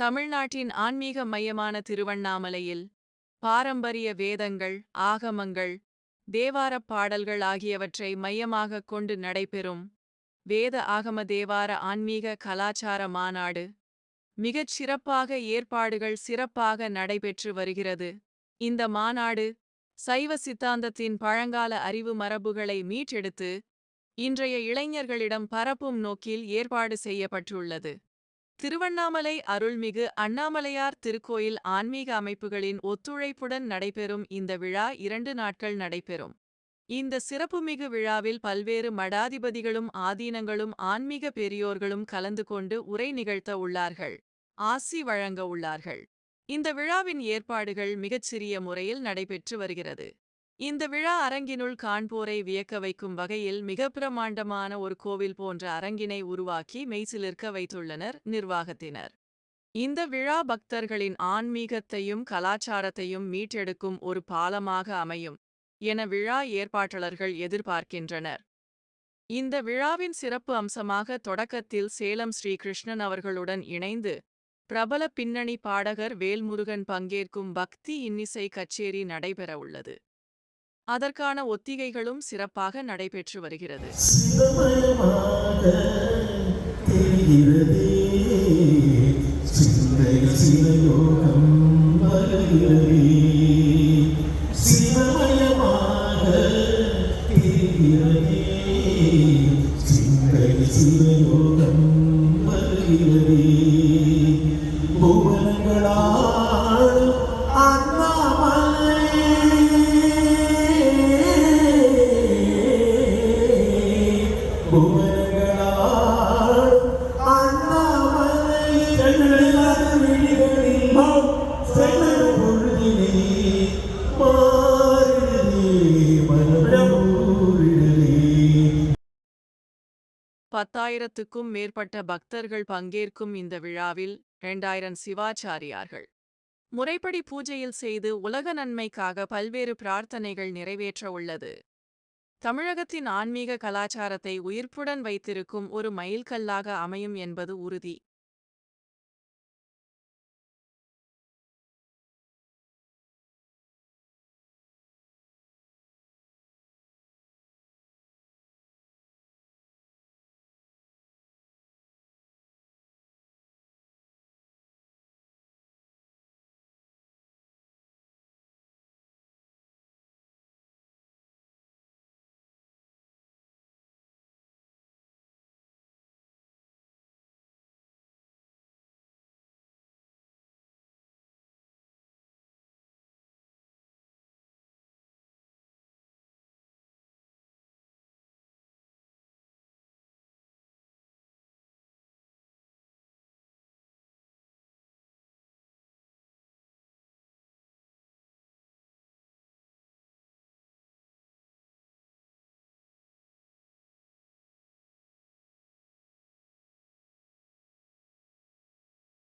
தமிழ்நாட்டின் ஆன்மீக மையமான திருவண்ணாமலையில் பாரம்பரிய வேதங்கள் ஆகமங்கள் தேவாரப் பாடல்கள் ஆகியவற்றை மையமாகக் கொண்டு நடைபெறும் வேத ஆகம தேவார ஆன்மீக கலாச்சார மாநாடு. மிகச் சிறப்பாக ஏற்பாடுகள் சிறப்பாக நடைபெற்று வருகிறது. இந்த மாநாடு சைவ சித்தாந்தத்தின் பழங்கால அறிவு மரபுகளை மீட்டெடுத்து இன்றைய இளைஞர்களிடம் பரப்பும் நோக்கில் ஏற்பாடு செய்யப்பட்டுள்ளது. திருவண்ணாமலை அருள்மிகு அண்ணாமலையார் திருக்கோயில் ஆன்மீக அமைப்புகளின் ஒத்துழைப்புடன் நடைபெறும் இந்த விழா இரண்டு நாட்கள் நடைபெறும். இந்த சிறப்புமிகு விழாவில் பல்வேறு மடாதிபதிகளும் ஆதீனங்களும் ஆன்மீக பெரியோர்களும் கலந்து கொண்டு உரை நிகழ்த்த உள்ளார்கள். ஆசி வழங்க உள்ளார்கள். இந்த விழாவின் ஏற்பாடுகள் மிகச்சிறிய முறையில் நடைபெற்று வருகிறது. இந்த விழா அரங்கினுள் காண்போரை வியக்க வைக்கும் வகையில் மிக பிரமாண்டமான ஒரு கோவில் போன்ற அரங்கினை உருவாக்கி மெய்சிலிருக்க வைத்துள்ளனர் நிர்வாகத்தினர். இந்த விழா பக்தர்களின் ஆன்மீகத்தையும் கலாச்சாரத்தையும் மீட்டெடுக்கும் ஒரு பாலமாக அமையும் என விழா ஏற்பாட்டாளர்கள் எதிர்பார்க்கின்றனர். இந்த விழாவின் சிறப்பு அம்சமாக தொடக்கத்தில் சேலம் ஸ்ரீ கிருஷ்ணன் அவர்களுடன் இணைந்து பிரபல பின்னணி பாடகர் வேல்முருகன் பங்கேற்கும் பக்தி இன்னிசை கச்சேரி நடைபெறவுள்ளது. அதற்கான ஒத்திகைகளும் சிறப்பாக நடைபெற்று வருகிறது. சிவமயமாக தெரிகிறதே பத்தாயிரத்துக்கும் மேற்பட்ட பக்தர்கள் பங்கேற்கும் இந்த விழாவில் இரண்டாயிரம் சிவாச்சாரியார்கள். முறைப்படி பூஜையில் செய்து உலக நன்மைக்காக பல்வேறு பிரார்த்தனைகள் நிறைவேற்ற உள்ளது. தமிழகத்தின் ஆன்மீக கலாச்சாரத்தை உயிர்ப்புடன் வைத்திருக்கும் ஒரு மைல்கல்லாக அமையும் என்பது உறுதி.